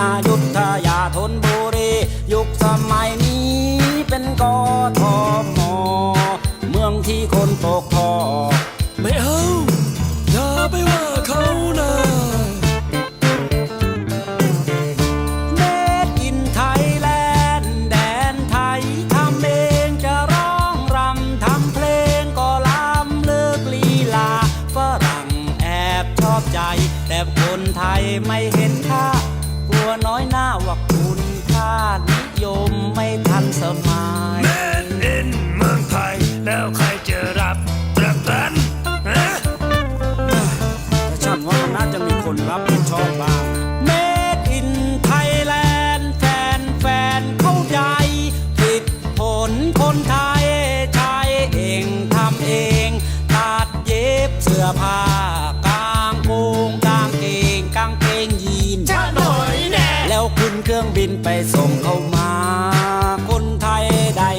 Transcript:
อายุทยาธนบุรียุคสมัยนี้เป็นกทมเมืองที่คนตกทอไม่เอาอย่าไปว่าเขานะเมดอินไทยแลนด์แดนไทยทำเองจะร้องรำทำเพลงก็ล้ำเลิกลีลาฝรั่งแอบชอบใจแต่คนไทยไม่เห็นค่า น้อยหน้าว่าคุณค่านิยมไม่ทันสมัย แมนอินเมืองไทย แล้วใครจะรับประกันฮะแต่ฉันว่ามันน่าจะมีคนรับผิดชอบบ้าง Made in Thailand แฟนแฟนเข้าใจผิดผลคนไทย บินไปส่งเขามา คนไทยได้